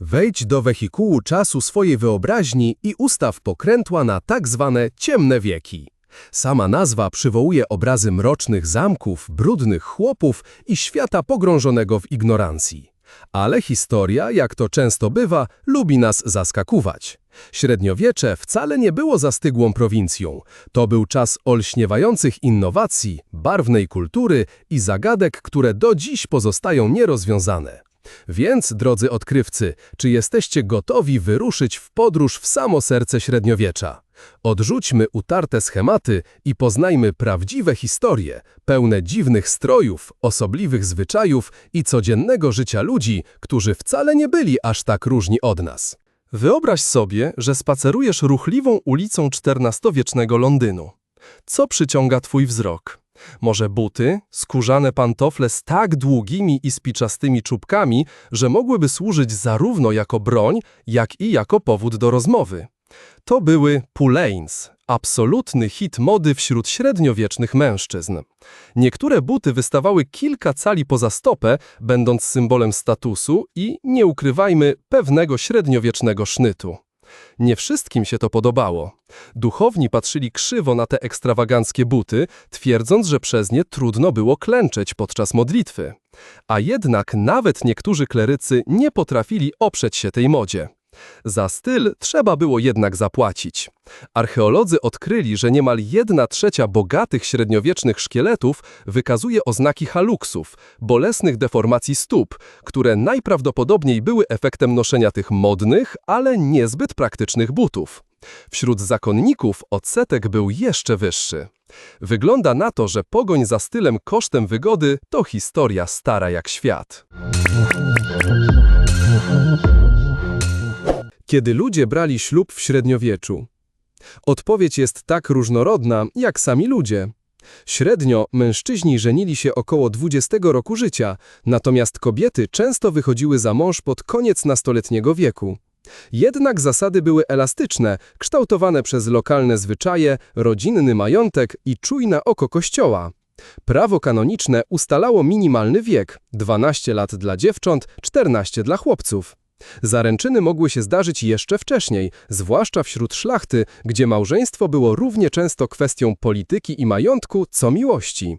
Wejdź do wehikułu czasu swojej wyobraźni i ustaw pokrętła na tak zwane ciemne wieki. Sama nazwa przywołuje obrazy mrocznych zamków, brudnych chłopów i świata pogrążonego w ignorancji. Ale historia, jak to często bywa, lubi nas zaskakuwać. Średniowiecze wcale nie było zastygłą prowincją. To był czas olśniewających innowacji, barwnej kultury i zagadek, które do dziś pozostają nierozwiązane. Więc, drodzy odkrywcy, czy jesteście gotowi wyruszyć w podróż w samo serce średniowiecza? Odrzućmy utarte schematy i poznajmy prawdziwe historie, pełne dziwnych strojów, osobliwych zwyczajów i codziennego życia ludzi, którzy wcale nie byli aż tak różni od nas. Wyobraź sobie, że spacerujesz ruchliwą ulicą XIV-wiecznego Londynu. Co przyciąga twój wzrok? Może buty, skórzane pantofle z tak długimi i spiczastymi czubkami, że mogłyby służyć zarówno jako broń, jak i jako powód do rozmowy. To były pulanes, absolutny hit mody wśród średniowiecznych mężczyzn. Niektóre buty wystawały kilka cali poza stopę, będąc symbolem statusu i, nie ukrywajmy, pewnego średniowiecznego sznytu. Nie wszystkim się to podobało. Duchowni patrzyli krzywo na te ekstrawaganckie buty, twierdząc, że przez nie trudno było klęczeć podczas modlitwy. A jednak nawet niektórzy klerycy nie potrafili oprzeć się tej modzie. Za styl trzeba było jednak zapłacić. Archeolodzy odkryli, że niemal jedna trzecia bogatych średniowiecznych szkieletów wykazuje oznaki haluksów, bolesnych deformacji stóp, które najprawdopodobniej były efektem noszenia tych modnych, ale niezbyt praktycznych butów. Wśród zakonników odsetek był jeszcze wyższy. Wygląda na to, że pogoń za stylem kosztem wygody to historia stara jak świat. Kiedy ludzie brali ślub w średniowieczu? Odpowiedź jest tak różnorodna, jak sami ludzie. Średnio mężczyźni żenili się około 20 roku życia, natomiast kobiety często wychodziły za mąż pod koniec nastoletniego wieku. Jednak zasady były elastyczne, kształtowane przez lokalne zwyczaje, rodzinny majątek i czujne oko kościoła. Prawo kanoniczne ustalało minimalny wiek 12 lat dla dziewcząt, 14 dla chłopców. Zaręczyny mogły się zdarzyć jeszcze wcześniej, zwłaszcza wśród szlachty, gdzie małżeństwo było równie często kwestią polityki i majątku, co miłości.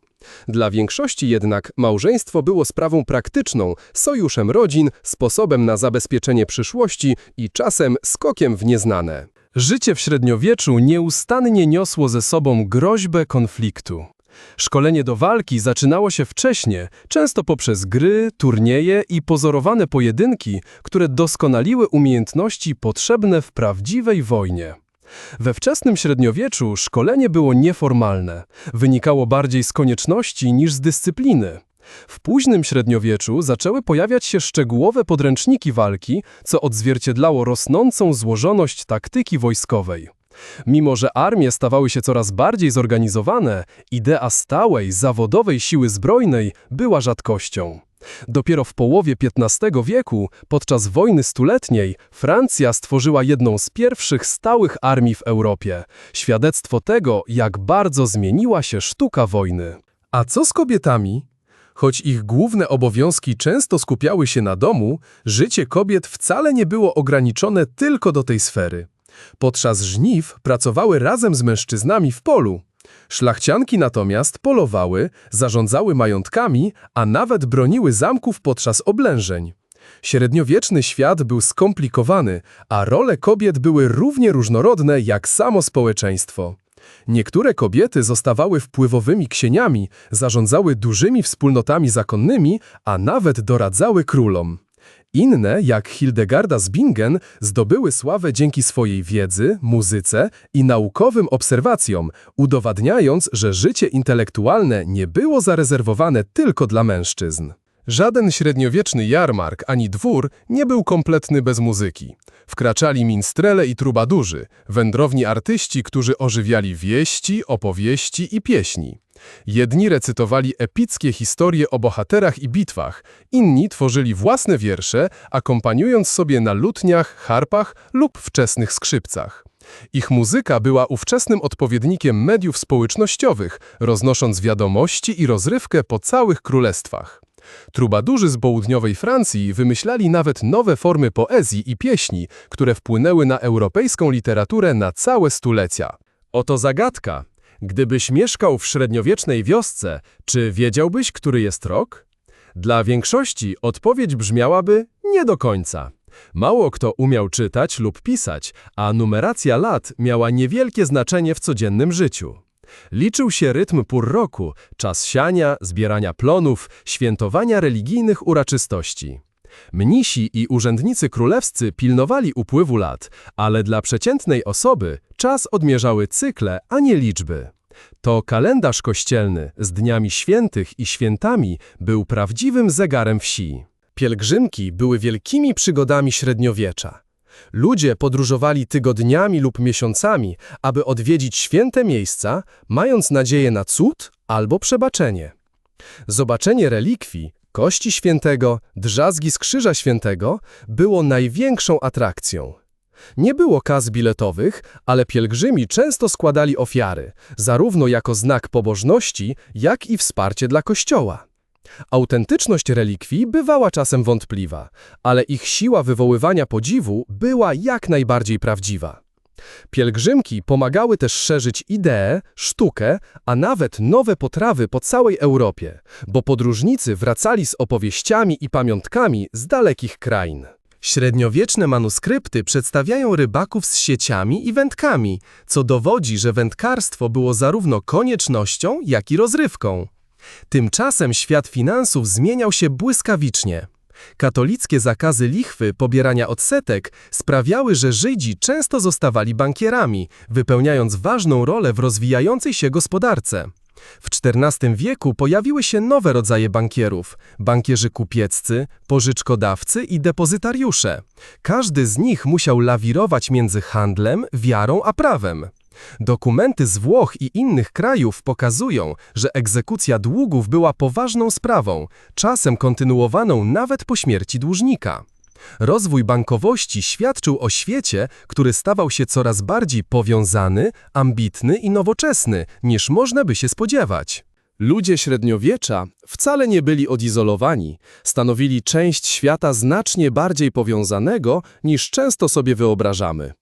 Dla większości jednak małżeństwo było sprawą praktyczną, sojuszem rodzin, sposobem na zabezpieczenie przyszłości i czasem skokiem w nieznane. Życie w średniowieczu nieustannie niosło ze sobą groźbę konfliktu. Szkolenie do walki zaczynało się wcześnie, często poprzez gry, turnieje i pozorowane pojedynki, które doskonaliły umiejętności potrzebne w prawdziwej wojnie. We wczesnym średniowieczu szkolenie było nieformalne, wynikało bardziej z konieczności niż z dyscypliny. W późnym średniowieczu zaczęły pojawiać się szczegółowe podręczniki walki, co odzwierciedlało rosnącą złożoność taktyki wojskowej. Mimo, że armie stawały się coraz bardziej zorganizowane, idea stałej, zawodowej siły zbrojnej była rzadkością. Dopiero w połowie XV wieku, podczas wojny stuletniej, Francja stworzyła jedną z pierwszych stałych armii w Europie. Świadectwo tego, jak bardzo zmieniła się sztuka wojny. A co z kobietami? Choć ich główne obowiązki często skupiały się na domu, życie kobiet wcale nie było ograniczone tylko do tej sfery. Podczas żniw pracowały razem z mężczyznami w polu. Szlachcianki natomiast polowały, zarządzały majątkami, a nawet broniły zamków podczas oblężeń. Średniowieczny świat był skomplikowany, a role kobiet były równie różnorodne jak samo społeczeństwo. Niektóre kobiety zostawały wpływowymi ksieniami, zarządzały dużymi wspólnotami zakonnymi, a nawet doradzały królom. Inne, jak Hildegarda z Bingen, zdobyły sławę dzięki swojej wiedzy, muzyce i naukowym obserwacjom, udowadniając, że życie intelektualne nie było zarezerwowane tylko dla mężczyzn. Żaden średniowieczny jarmark ani dwór nie był kompletny bez muzyki. Wkraczali minstrele i trubadurzy, wędrowni artyści, którzy ożywiali wieści, opowieści i pieśni. Jedni recytowali epickie historie o bohaterach i bitwach, inni tworzyli własne wiersze, akompaniując sobie na lutniach, harpach lub wczesnych skrzypcach. Ich muzyka była ówczesnym odpowiednikiem mediów społecznościowych, roznosząc wiadomości i rozrywkę po całych królestwach. Trubadurzy z południowej Francji wymyślali nawet nowe formy poezji i pieśni, które wpłynęły na europejską literaturę na całe stulecia. Oto zagadka. Gdybyś mieszkał w średniowiecznej wiosce, czy wiedziałbyś, który jest rok? Dla większości odpowiedź brzmiałaby nie do końca. Mało kto umiał czytać lub pisać, a numeracja lat miała niewielkie znaczenie w codziennym życiu. Liczył się rytm pór roku, czas siania, zbierania plonów, świętowania religijnych uroczystości. Mnisi i urzędnicy królewscy pilnowali upływu lat, ale dla przeciętnej osoby czas odmierzały cykle, a nie liczby. To kalendarz kościelny z dniami świętych i świętami był prawdziwym zegarem wsi. Pielgrzymki były wielkimi przygodami średniowiecza. Ludzie podróżowali tygodniami lub miesiącami, aby odwiedzić święte miejsca, mając nadzieję na cud albo przebaczenie. Zobaczenie relikwii, kości świętego, drzazgi z krzyża świętego było największą atrakcją. Nie było kas biletowych, ale pielgrzymi często składali ofiary, zarówno jako znak pobożności, jak i wsparcie dla Kościoła. Autentyczność relikwii bywała czasem wątpliwa, ale ich siła wywoływania podziwu była jak najbardziej prawdziwa. Pielgrzymki pomagały też szerzyć ideę, sztukę, a nawet nowe potrawy po całej Europie, bo podróżnicy wracali z opowieściami i pamiątkami z dalekich krain. Średniowieczne manuskrypty przedstawiają rybaków z sieciami i wędkami, co dowodzi, że wędkarstwo było zarówno koniecznością, jak i rozrywką. Tymczasem świat finansów zmieniał się błyskawicznie. Katolickie zakazy lichwy, pobierania odsetek sprawiały, że Żydzi często zostawali bankierami, wypełniając ważną rolę w rozwijającej się gospodarce. W XIV wieku pojawiły się nowe rodzaje bankierów – bankierzy kupieccy, pożyczkodawcy i depozytariusze. Każdy z nich musiał lawirować między handlem, wiarą a prawem. Dokumenty z Włoch i innych krajów pokazują, że egzekucja długów była poważną sprawą, czasem kontynuowaną nawet po śmierci dłużnika. Rozwój bankowości świadczył o świecie, który stawał się coraz bardziej powiązany, ambitny i nowoczesny, niż można by się spodziewać. Ludzie średniowiecza wcale nie byli odizolowani, stanowili część świata znacznie bardziej powiązanego, niż często sobie wyobrażamy.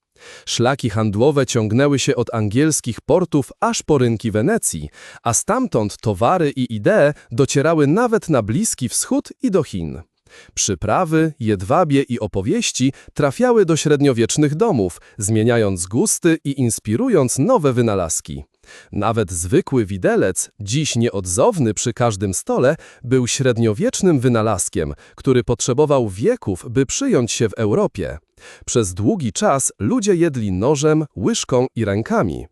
Szlaki handlowe ciągnęły się od angielskich portów aż po rynki Wenecji, a stamtąd towary i idee docierały nawet na Bliski Wschód i do Chin. Przyprawy, jedwabie i opowieści trafiały do średniowiecznych domów, zmieniając gusty i inspirując nowe wynalazki. Nawet zwykły widelec, dziś nieodzowny przy każdym stole, był średniowiecznym wynalazkiem, który potrzebował wieków, by przyjąć się w Europie. Przez długi czas ludzie jedli nożem, łyżką i rękami.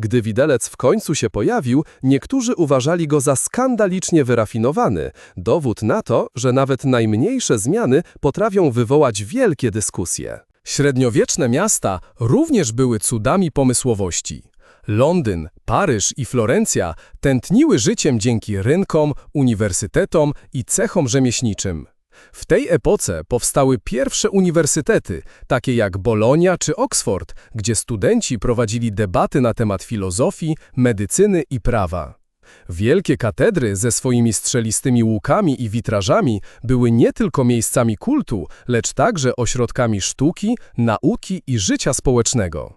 Gdy widelec w końcu się pojawił, niektórzy uważali go za skandalicznie wyrafinowany, dowód na to, że nawet najmniejsze zmiany potrafią wywołać wielkie dyskusje. Średniowieczne miasta również były cudami pomysłowości. Londyn, Paryż i Florencja tętniły życiem dzięki rynkom, uniwersytetom i cechom rzemieślniczym. W tej epoce powstały pierwsze uniwersytety, takie jak Bolonia czy Oxford, gdzie studenci prowadzili debaty na temat filozofii, medycyny i prawa. Wielkie katedry ze swoimi strzelistymi łukami i witrażami były nie tylko miejscami kultu, lecz także ośrodkami sztuki, nauki i życia społecznego.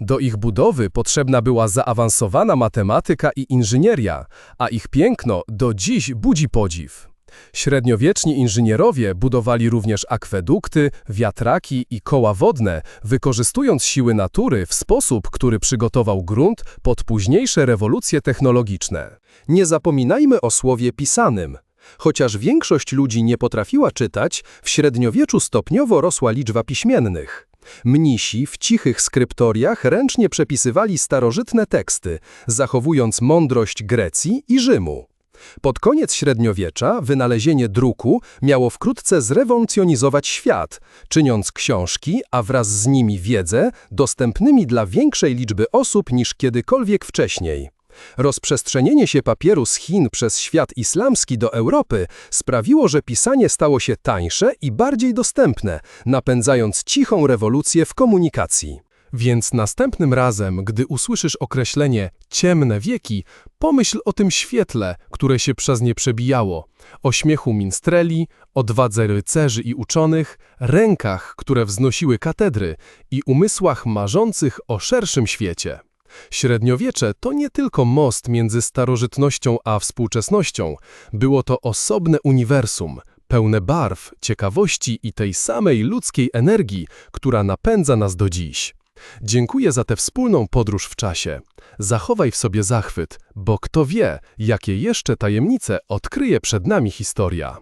Do ich budowy potrzebna była zaawansowana matematyka i inżynieria, a ich piękno do dziś budzi podziw. Średniowieczni inżynierowie budowali również akwedukty, wiatraki i koła wodne, wykorzystując siły natury w sposób, który przygotował grunt pod późniejsze rewolucje technologiczne. Nie zapominajmy o słowie pisanym. Chociaż większość ludzi nie potrafiła czytać, w średniowieczu stopniowo rosła liczba piśmiennych. Mnisi w cichych skryptoriach ręcznie przepisywali starożytne teksty, zachowując mądrość Grecji i Rzymu. Pod koniec średniowiecza wynalezienie druku miało wkrótce zrewolucjonizować świat, czyniąc książki, a wraz z nimi wiedzę, dostępnymi dla większej liczby osób niż kiedykolwiek wcześniej. Rozprzestrzenienie się papieru z Chin przez świat islamski do Europy sprawiło, że pisanie stało się tańsze i bardziej dostępne, napędzając cichą rewolucję w komunikacji. Więc następnym razem, gdy usłyszysz określenie ciemne wieki, pomyśl o tym świetle, które się przez nie przebijało, o śmiechu minstreli, odwadze rycerzy i uczonych, rękach, które wznosiły katedry i umysłach marzących o szerszym świecie. Średniowiecze to nie tylko most między starożytnością a współczesnością, było to osobne uniwersum, pełne barw, ciekawości i tej samej ludzkiej energii, która napędza nas do dziś. Dziękuję za tę wspólną podróż w czasie. Zachowaj w sobie zachwyt, bo kto wie, jakie jeszcze tajemnice odkryje przed nami historia.